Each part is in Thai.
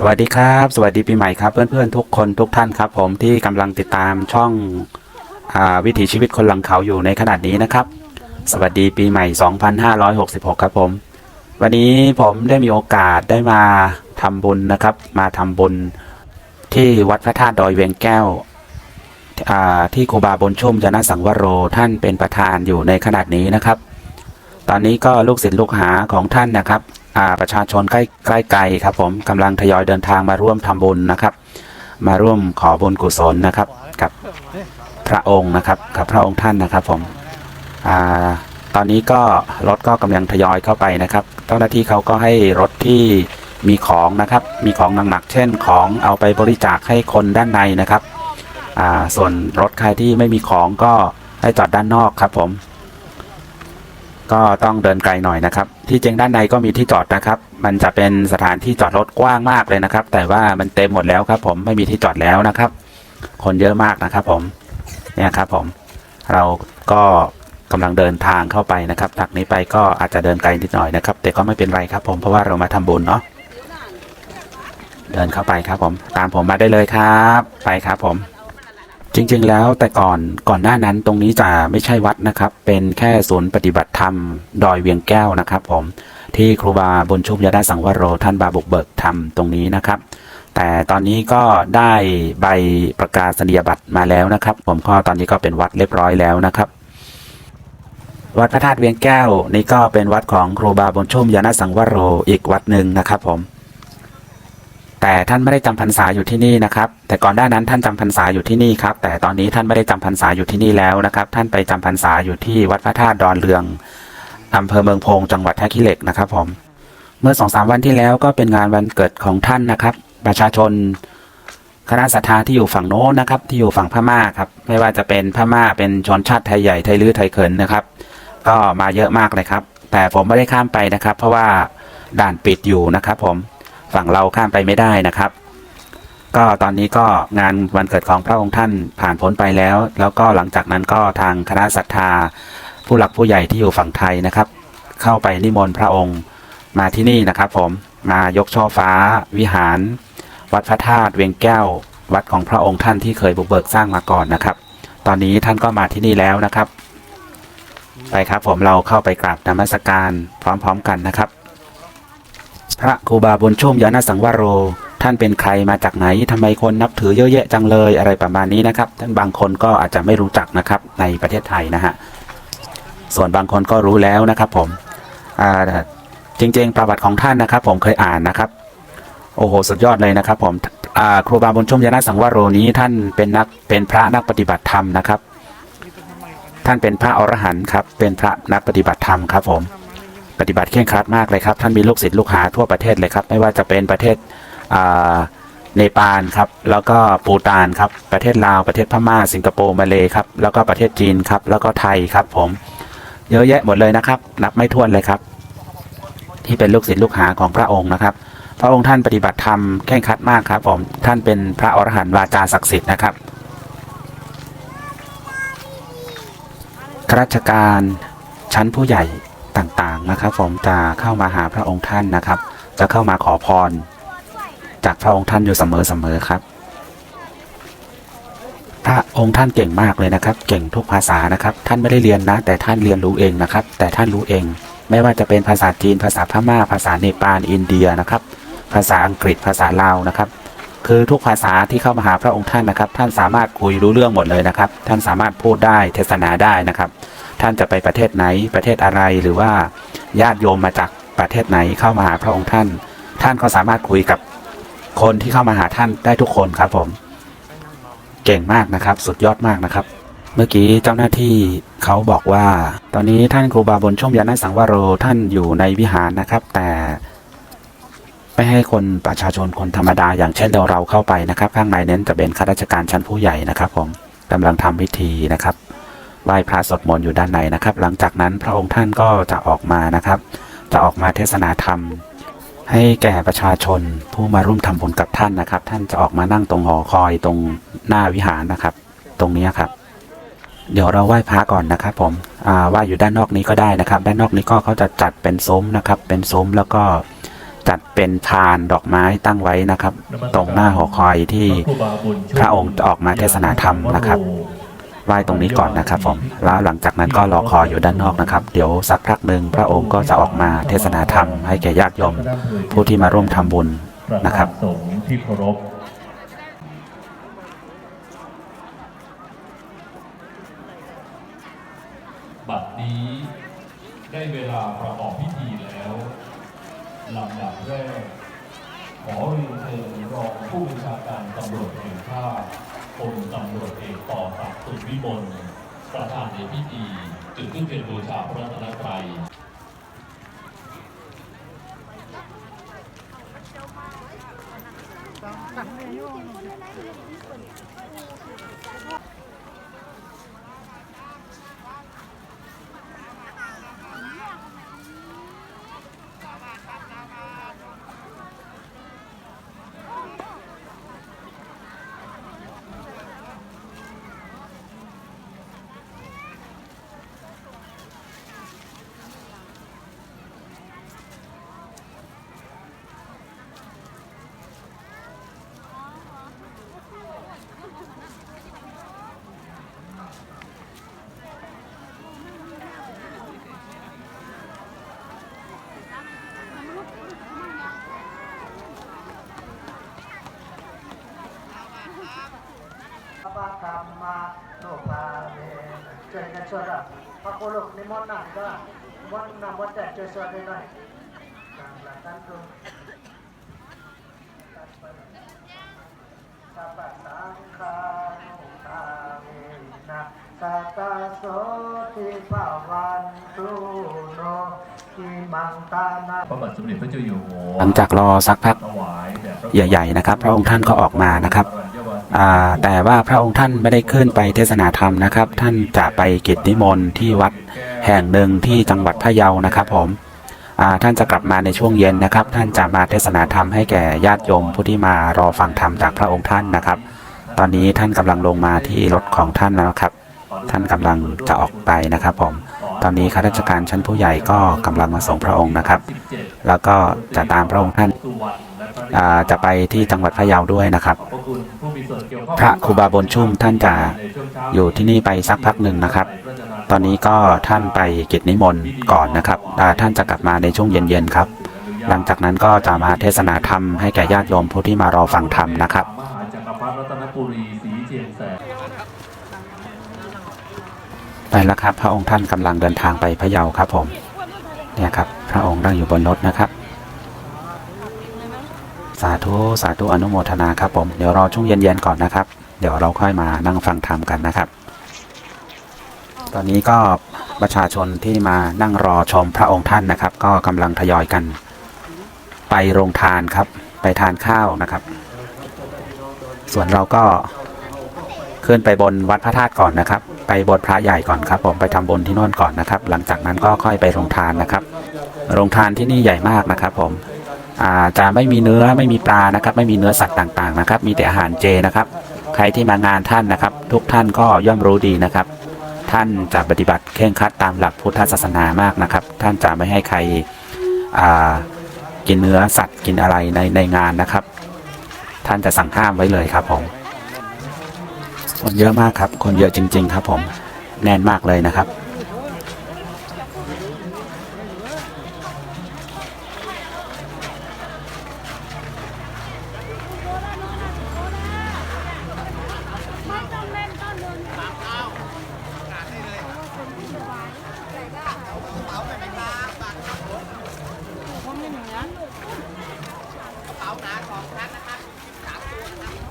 สวัสดีครับ สวัสดีปีใหม่ครับ เพื่อนๆทุกคนทุกท่านครับ ผมที่กำลังติดตามช่องอวิถีชีวิตคนหลังเขาอยู่ในขนาดนี้นะครับ สวัสดีปีใหม่ 2566 ครับผม วันนี้ผมได้มีโอกาสได้มาทำบุญนะครับ มาทำบุญที่วัดพระธาตุดอยเวียงแก้วที่ครูบาบนชุ่มจนะสังวโรท่านเป็นประธานอยู่ในขนาดนี้นะครับ ตอนนี้ก็ลูกศิษย์ลูกหาของท่านนะครับ ประชาชนใกล้ใกล้ไกลครับผมกำลังทยอยเดินทางมาร่วมทำบุญนะครับ มาร่วมขอบุญกุศลนะครับกับพระองค์นะครับกับพระองค์ท่านนะครับผมอตอนนี้ก็รถก็กำลังทยอยเข้าไปนะครับ เจ้าหน้าที่เขาก็ให้รถที่มีของนะครับ มีของหนักๆเช่นของเอาไปบริจาคให้คนด้านในนะครับส่วนรถใครที่ไม่มีของก็ให้จอดด้านนอกครับผม ก็ต้องเดินไกลหน่อยนะครับ ที่จริงด้านในก็มีที่จอดนะครับ มันจะเป็นสถานที่จอดรถกว้างมากเลยนะครับ แต่ว่ามันเต็มหมดแล้วครับผมไม่มีที่จอดแล้วนะครับ คนเยอะมากนะครับผมเนี่ยครับผมเราก็กำลังเดินทางเข้าไปนะครับจากนี้ไปก็อาจจะเดินไกลนิดหน่อยนะครับ แต่ก็ไม่เป็นไรครับผมเพราะว่าเรามาทำบุญเนาะเดินเข้าไปครับผม ตามผมมาได้เลยครับ ไปครับผม จริงๆแล้วแต่ก่อนก่อนหน้านั้นตรงนี้จะไม่ใช่วัดนะครับ เป็นแค่ศูนย์ปฏิบัติธรรมดอยเวียงแก้วนะครับ ผมที่ครูบาบุญชุมยดาสังวโรท่านบาบุกเบิกธรรมตรงนี้นะครับ แต่ตอนนี้ก็ได้ใบประกาศนียบัตรมาแล้วนะครับ ผมก็ตอนนี้ก็เป็นวัดเรียบร้อยแล้วนะครับ วัดพระธาตุเวียงแก้วนี่ก็เป็นวัดของครูบาบุญชุมยานสังวโรอีกวัดหนึ่งนะครับ ผม แต่ท่านไม่ได้จำพรรษาอยู่ที่นี่นะครับ แต่ก่อนหน้านั้นท่านจำพรรษาอยู่ที่นี่ครับ แต่ตอนนี้ท่านไม่ได้จำพรรษาอยู่ที่นี่แล้วนะครับ ท่านไปจำพรรษาอยู่ที่วัดพระธาตุดอนเรืองอำเภอเมืองพงจังหวัดท่าขี้เหล็กนะครับผมเมื่อสองสามวันที่แล้วก็เป็นงานวันเกิดของท่านนะครับ ประชาชนคณะศรัทธาที่อยู่ฝั่งโน้นนะครับ ที่อยู่ฝั่งพม่าครับ ไม่ว่าจะเป็นพม่าเป็นชนชาติไทยใหญ่ไทยลื้อไทยเขินนะครับ ก็มาเยอะมากเลยครับ แต่ผมไม่ได้ข้ามไปนะครับ เพราะว่าด่านปิดอยู่นะครับผม ฝั่งเราข้ามไปไม่ได้นะครับ ก็ตอนนี้ก็งานวันเกิดของพระองค์ท่านผ่านพ้นไปแล้ว แล้วก็หลังจากนั้นก็ทางคณะศรัทธา ผู้หลักผู้ใหญ่ที่อยู่ฝั่งไทยนะครับ เข้าไปนิมนต์พระองค์มาที่นี่นะครับผมมายกช่อฟ้า วิหาร วัดพระธาตุเวียงแก้ว วัดของพระองค์ท่านที่เคยบุกเบิกสร้างมาก่อนนะครับ ตอนนี้ท่านก็มาที่นี่แล้วนะครับ ไปครับผมเราเข้าไปกราบนมัสการพร้อมๆกันนะครับ พระครูบาบุญชุ่มยานสังวโร ท่านเป็นใครมาจากไหนทำไมคนนับถือเยอะแยะจังเลยอะไรประมาณนี้นะครับท่านบางคนก็อาจจะไม่รู้จักนะครับในประเทศไทยนะฮะส่วนบางคนก็รู้แล้วนะครับผมจริงๆ ประวัติของท่านนะครับ ผมเคยอ่านนะครับโอ้โหสุดยอดเลยนะครับ ผมครูบาบุญชุ่มยานสังวโรนี้ท่านเป็นนักเป็นพระนักปฏิบัติธรรมนะครับ ท่านเป็นพระอรหันต์ครับเป็นพระนักปฏิบัติธรรมครับผม ปฏิบัติเคร่งครัดมากเลยครับ ท่านมีลูกศิษย์ลูกหาทั่วประเทศเลยครับ ไม่ว่าจะเป็นประเทศเนปาลครับ แล้วก็ปูตานครับ ประเทศลาว ประเทศพม่า สิงคโปร์ มาเลยครับ แล้วก็ประเทศจีนครับ แล้วก็ไทยครับ ผม เยอะแยะหมดเลยนะครับ นับไม่ถ้วนเลยครับ ที่เป็นลูกศิษย์ลูกหาของพระองค์นะครับ พระองค์ท่านปฏิบัติธรรมเคร่งครัดมากครับ ผม ท่านเป็นพระอรหันต์วาจาศักดิ์สิทธิ์นะครับข้าราชการชั้นผู้ใหญ่ต่างๆ นะครับผมจะเข้ามาหาพระองค์ท่านนะครับ จะเข้ามาขอพร จากพระองค์ท่านอยู่เสมอๆครับ พระองค์ท่านเก่งมากเลยนะครับ เก่งทุกภาษานะครับ ท่านไม่ได้เรียนนะ แต่ท่านเรียนรู้เองนะครับ แต่ท่านรู้เอง ไม่ว่าจะเป็นภาษาจีน ภาษาพม่า ภาษาเนปาลอินเดียนะครับ ภาษาอังกฤษภาษาลาวนะครับคือทุกภาษาที่เข้ามาหาพระองค์ท่านนะครับ ท่านสามารถคุยรู้เรื่องหมดเลยนะครับ ท่านสามารถพูดได้เทศนาได้นะครับ ท่านจะไปประเทศไหนประเทศอะไรหรือว่า ญาติโยมมาจากประเทศไหนเข้ามาหาพระองค์ท่าน ท่านก็สามารถคุยกับคนที่เข้ามาหาท่านได้ทุกคนครับผม เก่งมากนะครับ สุดยอดมากนะครับ เมื่อกี้เจ้าหน้าที่เขาบอกว่า ตอนนี้ท่านครูบาบนช่วงยานสังวโรท่านอยู่ในวิหารนะครับ แต่ไม่ให้คนประชาชนคนธรรมดาอย่างเช่นเราเราเข้าไปนะครับ ข้างในเน้นจะเป็นข้าราชการชั้นผู้ใหญ่นะครับผมกำลังทำพิธีนะครับ ไหว้พระสวดมนต์อยู่ด้านในนะครับ หลังจากนั้นพระองค์ท่านก็จะออกมานะครับ จะออกมาเทศนาธรรม ให้แก่ประชาชนผู้มาร่วมทำบุญกับท่านนะครับ ท่านจะออกมานั่งตรงหอคอยตรงหน้าวิหารนะครับ ตรงนี้ครับ เดี๋ยวเราไหว้พระก่อนนะครับ ผมอ่าไหว้อยู่ด้านนอกนี้ก็ได้นะครับ ด้านนอกนี้ก็เขาจะจัดเป็นซุ้มนะครับ เป็นซุ้มแล้วก็จัดเป็นพานดอกไม้ตั้งไว้นะครับ ตรงหน้าหอคอยที่พระครูบาบุญชุ่มพระองค์จะออกมาเทศนาธรรมนะครับ ไหว้ตรงนี้ก่อนนะครับผมแล้วหลังจากนั้นก็รอคอยอยู่ด้านนอกนะครับ เดี๋ยวสักพักหนึ่งพระองค์ก็จะออกมาเทศนาธรรมให้แก่ญาติโยมผู้ที่มาร่วมทำบุญประนะคธารับนสงฆ์ที่เคารพบัดนี้ได้เวลาประกอบพิธีแล้วลำดับแรก ขอเรียนเชิญรองผู้บัญชาการตำรวจแห่งชาติพลตำรวจเอกต่อศักดิ์ สุขวิมลประธานในพิธีจุดขึ้นเป็นบูชาพระรัตนตรัย รมมาโนภาเวช่วยกันช่วยอะพระโกลูกนิมนต์หน่อยก็วัดนำวัดแต่ช่วยช่วดหน่อยกำลังตั้งตรงสัพพะสังฆานุภาเวนะสัตตโสทิภาวันตุโนหลังจากรอสักพักใหญ่ ๆ นะครับ พระองค์ท่านก็ออกมานะครับ แต่ว่าพระองค์ท่านไม่ได้ขึ้นไปเทศนาธรรมนะครับ ท่านจะไปกิจนิมนต์ที่วัดแห่งหนึ่งที่จังหวัดพะเยานะครับผมท่านจะกลับมาในช่วงเย็นนะครับ ท่านจะมาเทศนาธรรมให้แก่ญาติโยมผู้ที่มารอฟังธรรมจากพระองค์ท่านนะครับ ตอนนี้ท่านกำลังลงมาที่รถของท่านแล้วครับ ท่านกำลังจะออกไปนะครับผมตอนนี้ข้าราชการชั้นผู้ใหญ่ก็กำลังมาส่งพระองค์นะครับ แล้วก็จะตามพระองค์ท่านจะไปที่จังหวัดพะเยาด้วยนะครับ พระครูบาบุญชุ่มท่านจะอยู่ที่นี่ไปสักพักหนึ่งนะครับ ตอนนี้ก็ท่านไปกิจนิมนต์ก่อนนะครับอ่ท่านจะกลับมาในช่วงเย็นๆครับ หลังจากนั้นก็จะมาเทศนาธรรมให้แก่ญาติโยมผู้ที่มารอฟังธรรมนะครับไปแล้วครับ พระองค์ท่านกำลังเดินทางไปพะเยาครับผม เนี่ยครับ พระองค์นั่งอยู่บนรถนะครับ สาธุสาธุอนุโมทนาครับผมเดี๋ยวรอช่วงเย็นๆก่อนนะครับ เดี๋ยวเราค่อยมานั่งฟังธรรมกันนะครับ ตอนนี้ก็ประชาชนที่มานั่งรอชมพระองค์ท่านนะครับ ก็กำลังทยอยกัน ไปโรงทานครับ ไปทานข้าวนะครับ ส่วนเราก็ขึ้นไปบนวัดพระธาตุก่อนนะครับ ไปบนพระใหญ่ก่อนครับผมไปทำบุญที่โน่นก่อนนะครับ หลังจากนั้นก็ค่อยไปโรงทานนะครับ โรงทานที่นี่ใหญ่มากนะครับผม จะไม่มีเนื้อไม่มีปลานะครับ ไม่มีเนื้อสัตว์ต่างๆนะครับ มีแต่อาหารเจนะครับ ใครที่มางานท่านนะครับ ทุกท่านก็ย่อมรู้ดีนะครับ ท่านจะปฏิบัติเคร่งครัดตามหลักพุทธศาสนามากนะครับ ท่านจะไม่ให้ใครกินเนื้อสัตว์กินอะไรในในงานนะครับ ท่านจะสั่งห้ามไว้เลยครับผมคนเยอะมากครับ คนเยอะจริง ๆ ครับผม แน่นมากเลยนะครับ ไม่ต้องเล่นต้นเดินสามเก้า ผมไม่หนือสัพพะยาวัตุนาวัตุเนมะอ่า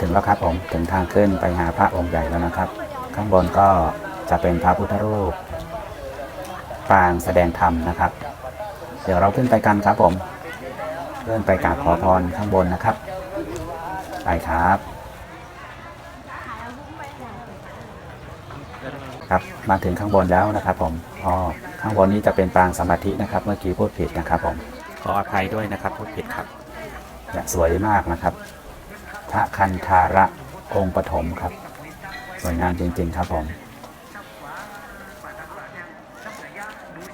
ถึงแล้วครับผมถึงทางขึ้นไปหาพระองค์ใหญ่แล้วนะครับ ข้างบนก็ จะเป็นพระพุทธรูปปางแสดงธรรมนะครับ เดี๋ยวเราขึ้นไปกันครับผมขึ้นไปกราบขอพรข้างบนนะครับ ไปครับ ครับมาถึงข้างบนแล้วนะครับ ผมอ๋อข้างบนนี้จะเป็นปางสมาธินะครับ เมื่อกี้พูดผิดนะครับ ผม ขออภัยด้วยนะครับพูดผิดครับเนี่ยสวยมากนะครับพระคันธาระองค์ปฐมครับ สวยงามจริง ๆ ครับผม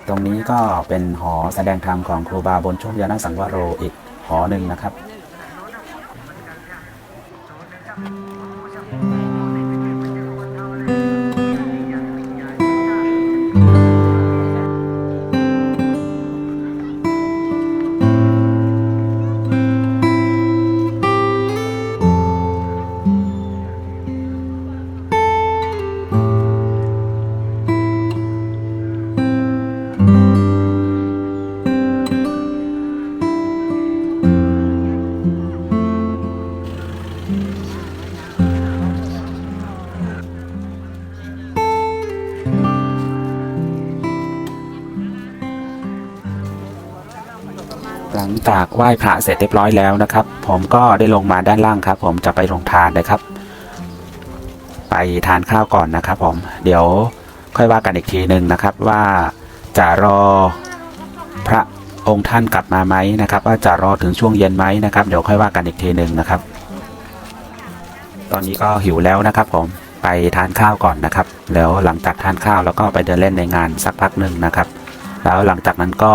ตรงนี้ก็เป็นหอแสดงธรรมของครูบาบนช่วงยานสังวโรอีกหอหนึ่งนะครับ จากไหว้พระเสร็จเรียบร้อยแล้วนะครับ ผมก็ได้ลงมาด้านล่างครับ ผมจะไปลงทานนะครับ ไปทานข้าวก่อนนะครับ ผมเดี๋ยวค่อยว่ากันอีกทีหนึ่งนะครับว่าจะรอพระองค์ท่านกลับมาไหมนะครับ ว่าจะรอถึงช่วงเย็นไหมนะครับ เดี๋ยวค่อยว่ากันอีกทีหนึ่งนะครับ ตอนนี้ก็หิวแล้วนะครับ ผมไปทานข้าวก่อนนะครับ แล้วหลังจากทานข้าวแล้วก็ไปเดินเล่นในงานสักพักหนึ่งนะครับ แล้วหลังจากนั้นก็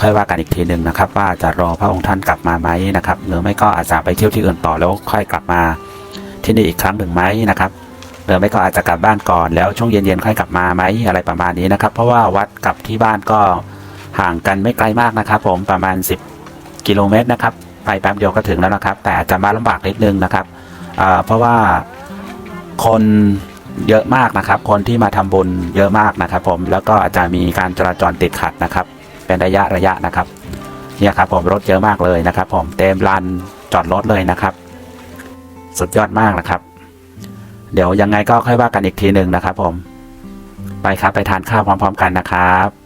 ค่อยว่ากันอีกทีหนึ่งนะครับ ว่าจะรอพระองค์ท่านกลับมาไหมนะครับ หรือไม่ก็อาจจะไปเที่ยวที่อื่นต่อแล้วค่อยกลับมาที่นี่อีกครั้งหนึ่งไหมนะครับหรือไม่ก็อาจจะกลับบ้านก่อนแล้วช่วงเย็นๆค่อยกลับมาไหมอะไรประมาณนี้นะครับ เพราะว่าวัดกับที่บ้านก็ห่างกันไม่ไกลมากนะครับ ผมประมาณ 10 กิโลเมตรนะครับไปแป๊บเดียวก็ถึงแล้วนะครับ แต่อาจจะมาลำบากนิดนึงนะครับเพราะว่าคนเยอะมากนะครับ คนที่มาทำบุญเยอะมากนะครับ ผมแล้วก็อาจจะมีการจราจรติดขัดนะครับ เป็นระยะระยะนะครับเนี่ยครับผมรถเยอะมากเลยนะครับ ผมเต็มลานจอดรถเลยนะครับ สุดยอดมากนะครับ เดี๋ยวยังไงก็ค่อยว่ากันอีกทีหนึ่งนะครับ ผม ไปครับไปทานข้าวพร้อม ๆ กันนะครับ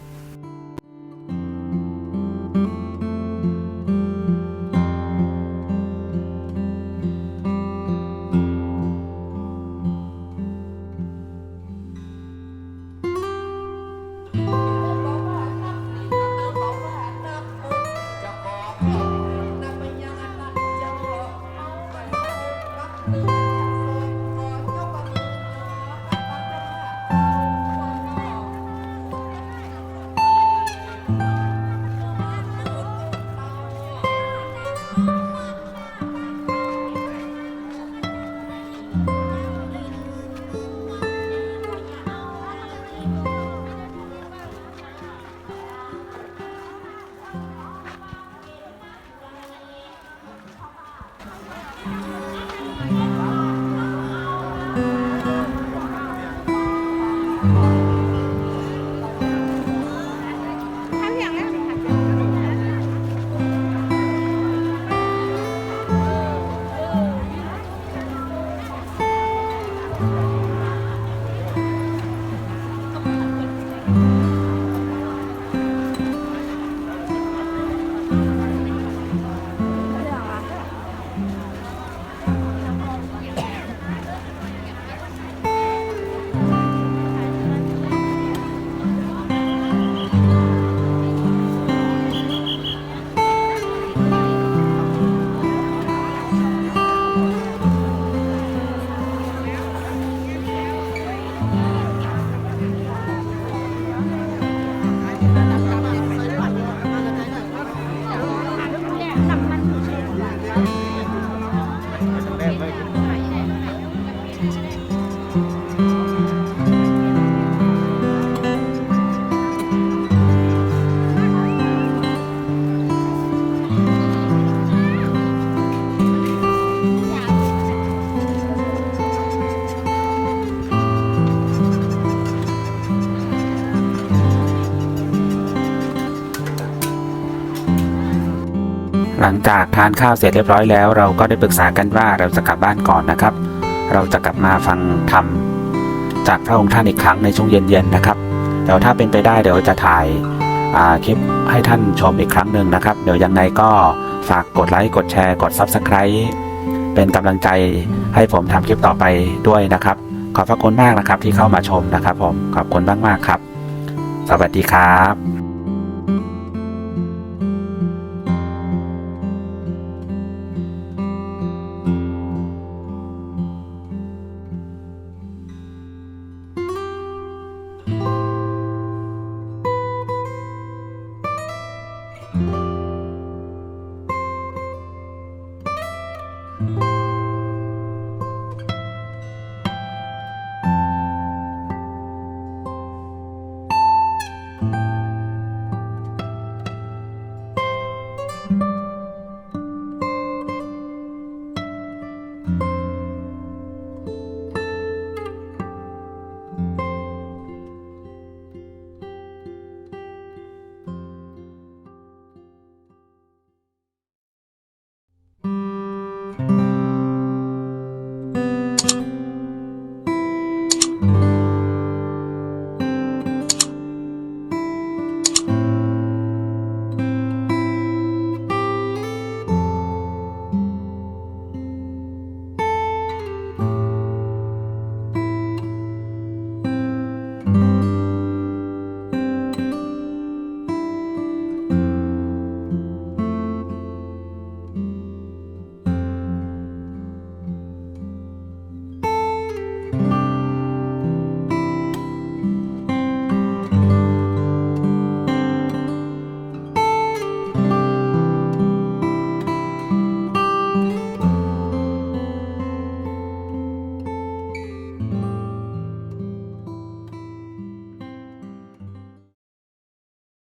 หลังจากทานข้าวเสร็จเรียบร้อยแล้ว เราก็ได้ปรึกษากันว่าเราจะกลับบ้านก่อนนะครับ เราจะกลับมาฟังธรรมจากพระองค์ท่านอีกครั้งในช่วงเย็นๆนะครับเดี๋ยวถ้าเป็นไปได้เดี๋ยวจะถ่ายาคลิปให้ท่านชมอีกครั้งหนึ่งนะครับ เดี๋ยวยังไงก็ฝากกดไลค์กดแชร์กด Subscribe เป็นกำลังใจให้ผมทำคลิปต่อไปด้วยนะครับ ขอบพระคุณมากนะครับที่เข้ามาชมนะครับ ผมขอบคุณมากๆครับ สวัสดีครับ